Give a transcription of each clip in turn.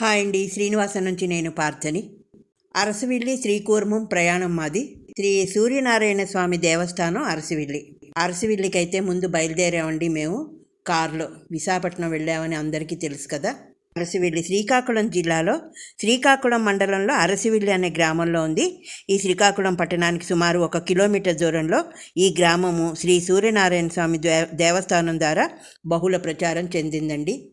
Hi అండి. శ్రీనివాస నుంచి నేను పార్థని. అరసవిల్లి శ్రీకూర్మం ప్రయాణం మాది. శ్రీ సూర్యనారాయణ స్వామి దేవస్థానం అరసవిల్లి. అరసవిల్లికైతే ముందు బయలుదేరామండి మేము. కారులో విశాఖపట్నం వెళ్ళామని అందరికీ తెలుసు కదా. అరసివిల్లి శ్రీకాకుళం జిల్లాలో శ్రీకాకుళం మండలంలో అరసివిల్లి అనే గ్రామంలో ఉంది. ఈ శ్రీకాకుళం పట్టణానికి సుమారు ఒక కిలోమీటర్ దూరంలో ఈ గ్రామము శ్రీ సూర్యనారాయణ స్వామి దేవస్థానం ద్వారా బహుళ ప్రచారం చెందిందండి.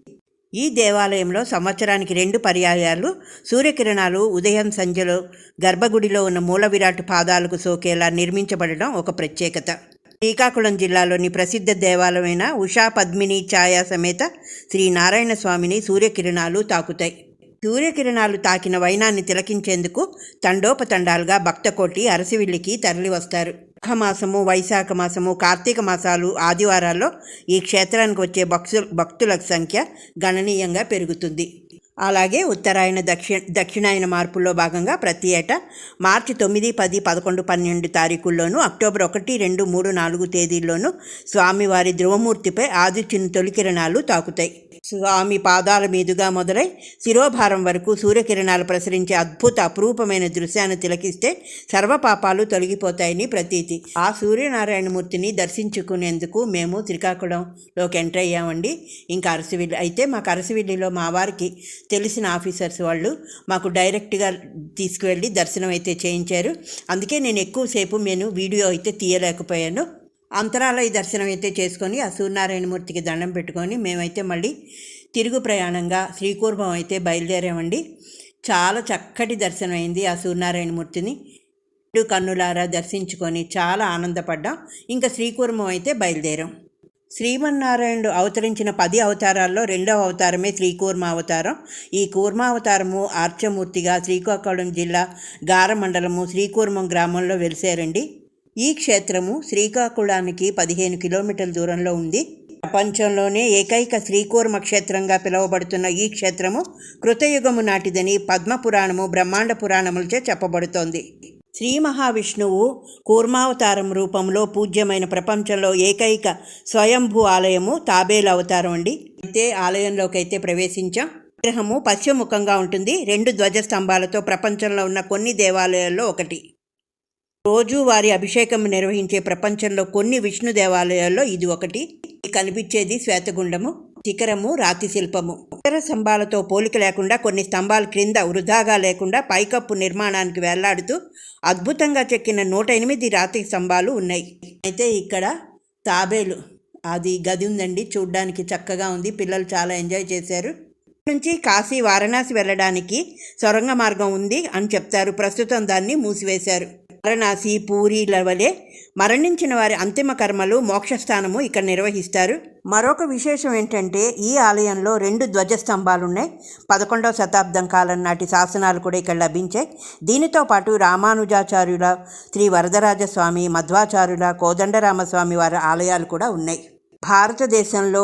ఈ దేవాలయంలో సంవత్సరానికి రెండు పర్యాయాలు సూర్యకిరణాలు ఉదయం సంధ్యలో గర్భగుడిలో ఉన్న మూల విరాట్ పాదాలకు సోకేలా నిర్మించబడడం ఒక ప్రత్యేకత. శ్రీకాకుళం జిల్లాలోని ప్రసిద్ధ దేవాలయమైన ఉషా పద్మిని ఛాయా సమేత శ్రీ నారాయణ స్వామిని సూర్యకిరణాలు తాకుతాయి. సూర్యకిరణాలు తాకిన వైనాన్ని తిలకించేందుకు తండోపతండాలుగా భక్తకోటి అరసివిల్లికి తరలివస్తారు. మాసము వైశాఖ మాసము కార్తీక మాసాలు ఆదివారాల్లో ఈ క్షేత్రానికి వచ్చే భక్తు భక్తుల సంఖ్య గణనీయంగా పెరుగుతుంది. అలాగే ఉత్తరాయణ దక్షిణ దక్షిణాయన మార్పుల్లో భాగంగా ప్రతి ఏటా మార్చి తొమ్మిది పది పదకొండు పన్నెండు తారీఖుల్లోనూ అక్టోబర్ ఒకటి రెండు మూడు నాలుగు తేదీల్లోనూ స్వామివారి ధ్రువమూర్తిపై ఆదిత్యుని తొలికిరణాలు తాకుతాయి. స్వామి పాదాల మీదుగా మొదలై శిరోభారం వరకు సూర్యకిరణాలు ప్రసరించే అద్భుత అపురూపమైన దృశ్యాన్ని తిలకిస్తే సర్వపాపాలు తొలగిపోతాయని ప్రతీతి. ఆ సూర్యనారాయణమూర్తిని దర్శించుకునేందుకు మేము శ్రీకాకుళంలోకి ఎంటర్ అయ్యామండి. ఇంకా అరసివిల్లి అయితే మాకు అరసివిల్లిలో మా వారికి తెలిసిన ఆఫీసర్స్ వాళ్ళు మాకు డైరెక్ట్గా తీసుకువెళ్ళి దర్శనం అయితే చేయించారు. అందుకే నేను ఎక్కువసేపు నేను వీడియో అయితే తీయలేకపోయాను. అంతరాలయ దర్శనం అయితే చేసుకొని ఆ సూర్యనారాయణమూర్తికి దండం పెట్టుకొని మేమైతే మళ్ళీ తిరుగు ప్రయాణంగా శ్రీకూర్భం అయితే బయలుదేరామండి. చాలా చక్కటి దర్శనం అయింది ఆ సూర్యనారాయణమూర్తిని. కన్నులారా దర్శించుకొని చాలా ఆనందపడ్డాం. ఇంకా శ్రీకూర్మం అయితే బయలుదేరాం. శ్రీమన్నారాయణుడు అవతరించిన పది అవతారాల్లో రెండవ అవతారమే శ్రీకూర్మ అవతారం. ఈ కూర్మ అవతారము ఆర్చమూర్తిగా శ్రీకాకుళం జిల్లా గార మండలము శ్రీకూర్మం గ్రామంలో వెలిసారండి. ఈ క్షేత్రము శ్రీకాకుళానికి పదిహేను కిలోమీటర్ల దూరంలో ఉంది. ప్రపంచంలోనే ఏకైక శ్రీకూర్మ క్షేత్రంగా పిలువబడుతున్న ఈ క్షేత్రము కృతయుగము నాటిదని పద్మపురాణము బ్రహ్మాండ పురాణములచే చెప్పబడుతోంది. శ్రీ మహావిష్ణువు కూర్మావతారం రూపంలో పూజ్యమైన ప్రపంచంలో ఏకైక స్వయంభూ ఆలయము తాబేలు అవతారం అండి. అయితే ఆలయంలోకి అయితే ప్రవేశించాం. విగ్రహము పశ్చిమముఖంగా ఉంటుంది. రెండు ధ్వజస్తంభాలతో ప్రపంచంలో ఉన్న కొన్ని దేవాలయాల్లో ఒకటి. రోజువారి అభిషేకం నిర్వహించే ప్రపంచంలో కొన్ని విష్ణు దేవాలయాల్లో ఇది ఒకటి. కనిపించేది శ్వేతగుండము. శిఖరము రాతి శిల్పము. ఇతర స్తంభాలతో పోలిక లేకుండా కొన్ని స్తంభాలు క్రింద వృధాగా లేకుండా పైకప్పు నిర్మాణానికి వెళ్ళాడుతూ అద్భుతంగా చెక్కిన నూట ఎనిమిది రాతి స్తంభాలు ఉన్నాయి. అయితే ఇక్కడ తాబేలు అది గది ఉందండి చూడ్డానికి చక్కగా ఉంది పిల్లలు చాలా ఎంజాయ్ చేశారు. నుంచి కాశీ వారణాసి వెళ్ళడానికి సొరంగ మార్గం ఉంది అని చెప్తారు. ప్రస్తుతం దాన్ని మూసివేశారు. వారణాసి పూరీల వలె మరణించిన వారి అంతిమ కర్మలు మోక్షస్థానము ఇక్కడ నిర్వహిస్తారు. మరొక విశేషం ఏంటంటే ఈ ఆలయంలో రెండు ధ్వజస్తంభాలున్నాయి. పదకొండవ శతాబ్దం కాలం నాటి శాసనాలు కూడా ఇక్కడ లభించాయి. దీనితో పాటు రామానుజాచార్యుల శ్రీ వరదరాజస్వామి మధ్వాచార్యుల కోదండరామస్వామి వారి ఆలయాలు కూడా ఉన్నాయి. భారతదేశంలో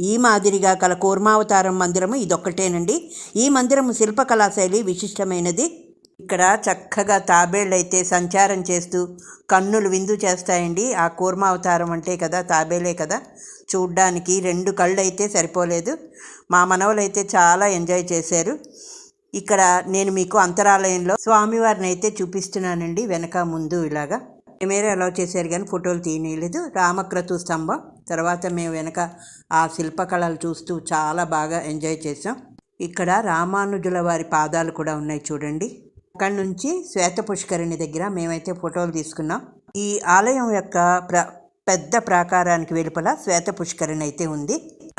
ఈ మాదిరిగా కల కూర్మావతారం మందిరము ఇదొక్కటేనండి. ఈ మందిరము శిల్పకళా శైలి విశిష్టమైనది. ఇక్కడ చక్కగా తాబేళ్ళైతే అయితే సంచారం చేస్తూ కన్నులు విందు చేస్తాయండి. ఆ కూర్మావతారం అంటే కదా తాబేలే కదా. చూడ్డానికి రెండు కళ్ళు అయితే సరిపోలేదు. మా మనవలైతే చాలా ఎంజాయ్ చేశారు. ఇక్కడ నేను మీకు అంతరాలయంలో స్వామివారిని అయితే చూపిస్తున్నానండి వెనక ముందు ఇలాగా. కెమెరా అలౌ చేశారు కానీ ఫోటోలు తీయలేదు రామక్రతు స్తంభం తర్వాత మేము వెనక ఆ శిల్పకళలు చూస్తూ చాలా బాగా ఎంజాయ్ చేసాం ఇక్కడ రామానుజుల వారి పాదాలు కూడా ఉన్నాయి చూడండి. అక్కడి నుంచి శ్వేత పుష్కరిణి దగ్గర మేమైతే ఫోటోలు తీసుకున్నాం. ఈ ఆలయం యొక్క ప్ర పెద్ద ప్రాకారానికి వెలుపల శ్వేత పుష్కరిణి అయితే ఉంది.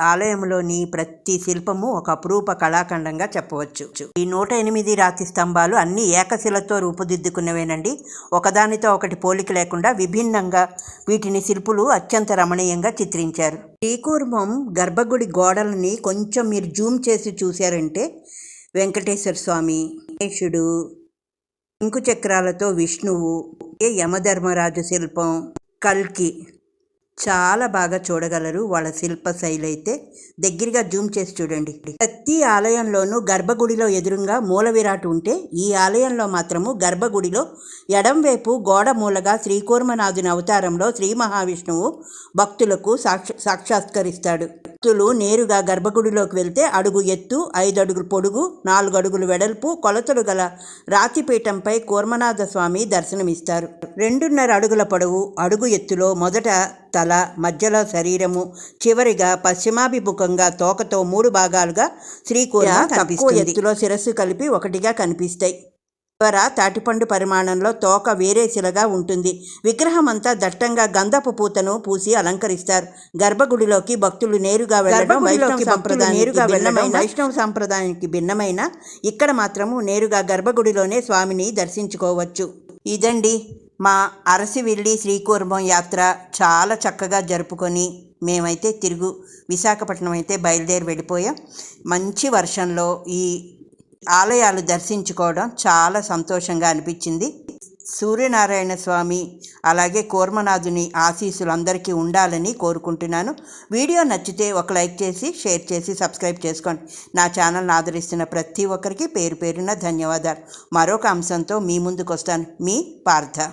ఆలయంలోని ప్రతి శిల్పము ఒక అపురూప కళాఖండంగా చెప్పవచ్చు. ఈ నూట ఎనిమిది రాతి స్తంభాలు అన్ని ఏకశిలతో రూపుదిద్దుకున్నవేనండి. ఒకదానితో ఒకటి పోలిక లేకుండా విభిన్నంగా వీటిని శిల్పులు అత్యంత రమణీయంగా చిత్రించారు. శ్రీకూర్మం గర్భగుడి గోడలని కొంచెం మీరు జూమ్ చేసి చూశారంటే వెంకటేశ్వర స్వామి గణేశుడు ఇంకు చక్రాలతో విష్ణువు ఏ యమధర్మరాజు శిల్పం కల్కి చాలా బాగా చూడగలరు. వాళ్ళ శిల్ప శైలి అయితే దగ్గరగా జూమ్ చేసి చూడండి. ప్రతి ఆలయంలోనూ గర్భగుడిలో ఎదురుగా మూల విరాట్ ఉంటే ఈ ఆలయంలో మాత్రము గర్భగుడిలో ఎడంవైపు గోడ మూలగా శ్రీకూర్మనాథుని అవతారంలో శ్రీ మహావిష్ణువు భక్తులకు సాక్ష సాక్షాత్కరిస్తాడు. భక్తులు నేరుగా గర్భగుడిలోకి వెళ్తే అడుగు ఎత్తు ఐదు అడుగులు పొడుగు నాలుగు అడుగులు వెడల్పు కొలతలు గల రాతిపీఠంపై కూర్మనాథ స్వామి దర్శనమిస్తారు. రెండున్నర అడుగుల పొడవు అడుగు ఎత్తులో మొదట తల మధ్యలో శరీరము చివరిగా పశ్చిమాభిముఖంగా తోకతో మూడు భాగాలుగా శ్రీకూర్మ తక్కువ ఎత్తులో శిరస్సు కలిపి ఒకటిగా కనిపిస్తాయి. చివర తాటిపండు పరిమాణంలో తోక వేరే శిలగా ఉంటుంది. విగ్రహం అంతా దట్టంగా గంధపు పూతను పూసి అలంకరిస్తారు. గర్భగుడిలోకి భక్తులు నేరుగా వెళ్ళడం వైష్ణవ సంప్రదాయం నేరుగా వెళ్ళడం వైష్ణవ సంప్రదాయానికి భిన్నమైన ఇక్కడ మాత్రము నేరుగా గర్భగుడిలోనే స్వామిని దర్శించుకోవచ్చు. ఇదండి మా అరసివిల్లి శ్రీకూర్మం యాత్ర చాలా చక్కగా జరుపుకొని మేమైతే తిరుగు విశాఖపట్నం అయితే బయలుదేరి వెళ్ళిపోయాం. మంచి వర్షంలో ఈ ఆలయాలు దర్శించుకోవడం చాలా సంతోషంగా అనిపించింది. సూర్యనారాయణ స్వామి అలాగే కూర్మనాథుని ఆశీస్సులు అందరికీ ఉండాలని కోరుకుంటున్నాను. వీడియో నచ్చితే ఒక లైక్ చేసి షేర్ చేసి సబ్స్క్రైబ్ చేసుకోండి. నా ఛానల్ని ఆదరిస్తున్న ప్రతి ఒక్కరికి పేరు పేరున ధన్యవాదాలు. మరొక అంశంతో మీ ముందుకు వస్తాను మీ పార్థ.